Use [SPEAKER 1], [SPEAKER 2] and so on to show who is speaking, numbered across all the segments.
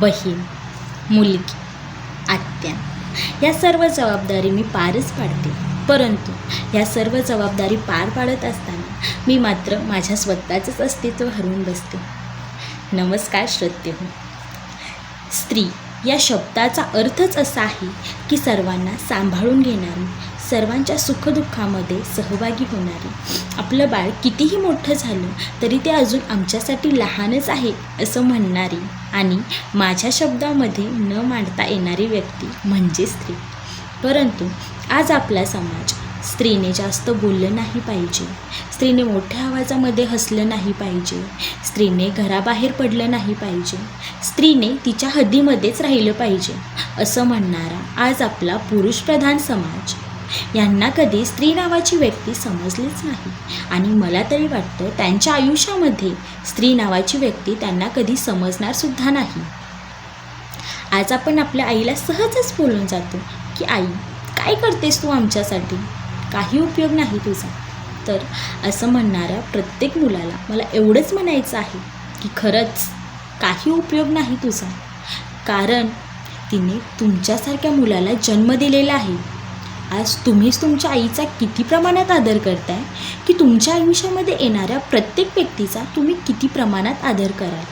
[SPEAKER 1] बहीण मुलगी आत्या. या सर्व जबाबदारी मी पारच पाडते. परंतु या सर्व जबाबदारी पार पाडत असताना मी मात्र माझ्या स्वतःचंच अस्तित्व हरवून बसते. नमस्कार श्रोते हो. स्त्री या शब्दाचा अर्थच असा आहे की सर्वांना सांभाळून घेणारी सर्वांच्या सुखदुःखामध्ये सहभागी होणारी. आपलं बाळ कितीही मोठं झालं तरी ते अजून आमच्यासाठी लहानच आहे असं म्हणणारी आणि माझ्या शब्दामध्ये न मांडता येणारी व्यक्ती म्हणजे स्त्री. परंतु आज आपला समाज स्त्रीने जास्त बोललं नाही पाहिजे. स्त्रीने मोठ्या आवाजामध्ये हसलं नाही पाहिजे. स्त्रीने घराबाहेर पडलं नाही पाहिजे. स्त्रीने तिच्या हद्दीमध्येच राहिलं पाहिजे असं म्हणणारा आज आपला पुरुषप्रधान समाज यांना कधी स्त्री नावाची व्यक्ती समजलीच नाही. आणि मला तरी वाटतं त्यांच्या आयुष्यामध्ये स्त्री नावाची व्यक्ती त्यांना कधी समजणार सुद्धा नाही. आज आपण आपल्या आईला सहजच बोलून जातो की आई काय करतेस तू आमच्यासाठी? काही उपयोग नाही तुझा. तर असं म्हणणाऱ्या प्रत्येक मुलाला मला एवढंच म्हणायचं आहे की खरंच काही उपयोग नाही तुझा. कारण तिने तुमच्यासारख्या मुलाला जन्म दिलेला आहे. आज तुम्हीच तुमच्या आईचा किती प्रमाणात आदर करताय? की तुमच्या आयुष्यामध्ये येणाऱ्या प्रत्येक व्यक्तीचा तुम्ही किती प्रमाणात आदर कराल?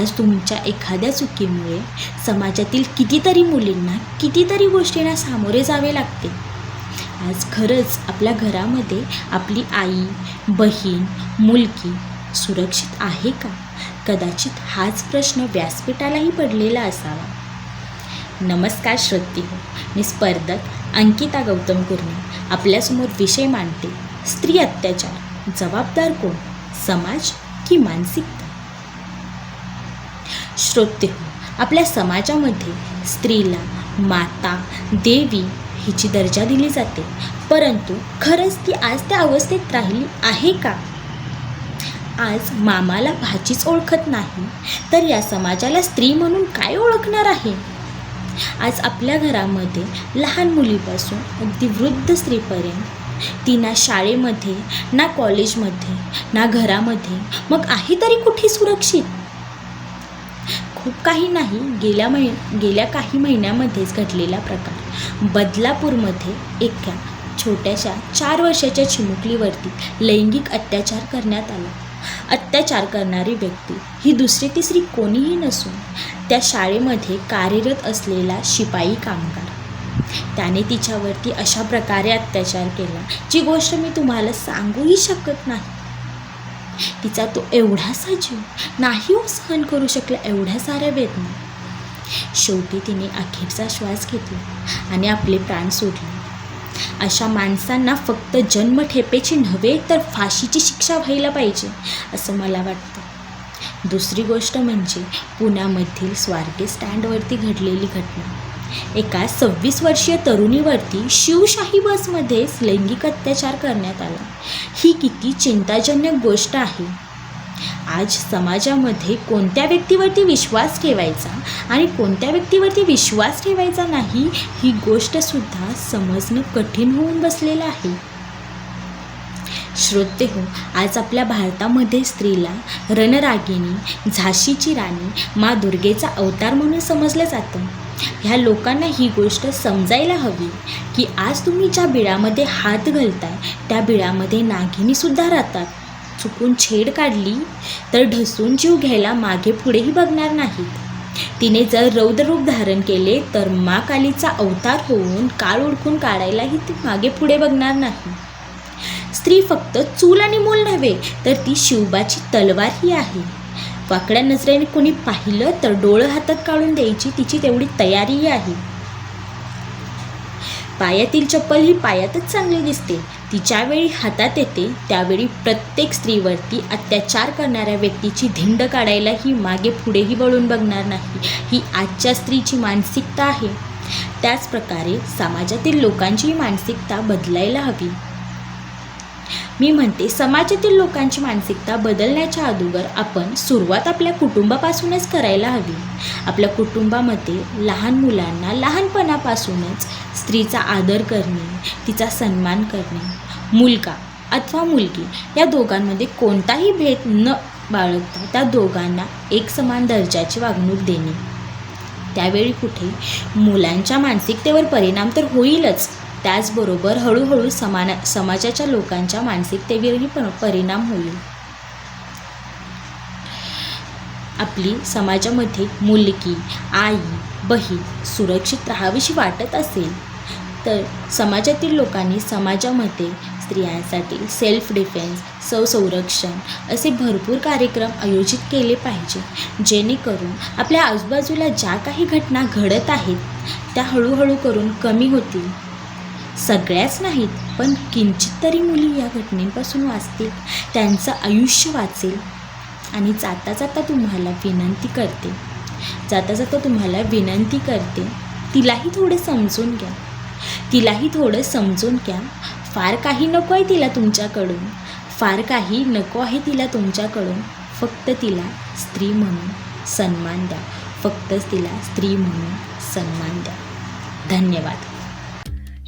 [SPEAKER 1] आज तुमच्या एखाद्या चुकीमुळे समाजातील कितीतरी मुलींना कितीतरी गोष्टींना सामोरे जावे लागते. आज खरंच आपल्या घरामध्ये आपली आई बहीण मुलगी सुरक्षित आहे का? कदाचित हाच प्रश्न व्यासपीठालाही पडलेला असावा. नमस्कार श्रोती हो. मी स्पर्धक अंकिता गौतम कुर्णे आपल्यासमोर विषय मांडते. स्त्री अत्याचार. जबाबदार कोण? समाज की मानसिकता? श्रोते हो आपल्या समाजामध्ये स्त्रीला माता देवी हिची दर्जा दिली जाते. परंतु खरंच ती आज त्या अवस्थेत राहिली आहे का? आज मामाला भाचीच ओळखत नाही. तर या समाजाला स्त्री म्हणून काय ओळखणार आहे? आज आपल्या घरामध्ये लहान मुलीपासून अगदी वृद्ध स्त्रीपर्यंत ती ना शाळेमध्ये ना कॉलेजमध्ये ना घरामध्ये मग आहे तरी कुठे सुरक्षित? खूप काही नाही गेल्या महि गेल्या काही महिन्यामध्येच घडलेला प्रकार. बदलापूरमध्ये एका छोट्याशा चार वर्षाच्या चिमुकलीवरती लैंगिक अत्याचार करण्यात आला. अत्याचार करणारी व्यक्ती ही दुसरी तिसरी कोणीही नसून त्या शाळेमध्ये कार्यरत असलेला शिपाई कामगार. त्याने तिच्यावरती अशा प्रकारे अत्याचार केला जी गोष्ट मी तुम्हाला सांगूही शकत नाही. तिचा तो एवढासा जीव नाही सहन करू शकला एवढ्या साऱ्या वेदना. शेवटी तिने अखेरचा श्वास घेतला आणि आपले प्राण सोडले. अशा माणसांना फक्त जन्मठेपेची नव्हे तर फाशीची शिक्षा व्हायला पाहिजे असं मला वाटतं. दुसरी गोष्ट म्हणजे पुण्यामधील स्वारगे स्टँडवरती घडलेली घटना. एका सव्वीस वर्षीय तरुणीवरती शिवशाही बसमध्येच लैंगिक अत्याचार करण्यात आला. ही किती चिंताजनक गोष्ट आहे. आज समाजामध्ये कोणत्या व्यक्तीवरती विश्वास ठेवायचा आणि कोणत्या व्यक्तीवरती विश्वास ठेवायचा नाही ही गोष्टसुद्धा समजणं कठीण होऊन बसलेलं आहे. श्रोते हो आज आपल्या भारतामध्ये स्त्रीला रणरागिणी झाशीची राणी मा दुर्गेचा अवतार म्हणून समजलं जातं. ह्या लोकांना ही गोष्ट समजायला हवी की आज तुम्ही ज्या बिळामध्ये हात घालताय त्या बिळामध्ये नागिनीसुद्धा राहतात. चुकून छेड काढली तर ढसून जीव घ्यायला मागे पुढेही बघणार नाहीत. तिने जर रौद्ररूप धारण केले तर मा कालीचा अवतार होऊन काळ उडकून काढायलाही ती मागे पुढे बघणार नाही. स्त्री फक्त चूल आणि मूल नव्हे तर ती शिवबाची तलवारही आहे. वाकड्या नजरेने कोणी पाहिलं तर डोळं हातात काढून द्यायची तिची तेवढी तयारीही आहे. पायातील चप्पल ही पायातच चांगली दिसते. ती ज्यावेळी हातात येते त्यावेळी प्रत्येक स्त्रीवरती अत्याचार करणाऱ्या व्यक्तीची धिंड काढायला ही मागे पुढेही वळून बघणार नाही ही आजच्या स्त्रीची मानसिकता आहे. त्याचप्रकारे समाजातील लोकांचीही मानसिकता बदलायला हवी. मी म्हणते समाजातील लोकांची मानसिकता बदलण्याच्या अगोदर आपण सुरुवात आपल्या कुटुंबापासूनच करायला हवी. आपल्या कुटुंबामध्ये लहान मुलांना लहानपणापासूनच स्त्रीचा आदर करणे तिचा सन्मान करणे. मुलगा अथवा मुलगी या दोघांमध्ये कोणताही भेद न बाळगता त्या दोघांना एक समान दर्जाची वागणूक देणे. त्यावेळी कुठे मुलांच्या मानसिकतेवर परिणाम तर होईलच. त्याचबरोबर हळूहळू समान समाजाच्या लोकांच्या मानसिकतेवरही पण परिणाम होईल. आपली समाजामध्ये मुलगी आई बहीण सुरक्षित राहावीशी वाटत असेल तर समाजातील लोकांनी समाजामध्ये स्त्रियांसाठी सेल्फ डिफेन्स स्वसंरक्षण असे भरपूर कार्यक्रम आयोजित केले पाहिजे. जेणेकरून आपल्या आजूबाजूला ज्या काही घटना घडत आहेत त्या हळूहळू करून कमी होतील. सगळ्याच नाहीत पण किंचित तरी मुली या घटनेपासून वाचतील त्यांचं आयुष्य वाचेल. आणि जाता जाता तुम्हाला विनंती करते. जाता जाता तुम्हाला विनंती करते तिलाही थोडं समजून घ्या. तिलाही थोडं समजून घ्या. फार काही नको आहे तिला तुमच्याकडून. फार काही नको आहे तिला तुमच्याकडून. फक्त तिला स्त्री म्हणून सन्मान द्या. फक्तच तिला स्त्री म्हणून सन्मान द्या. धन्यवाद.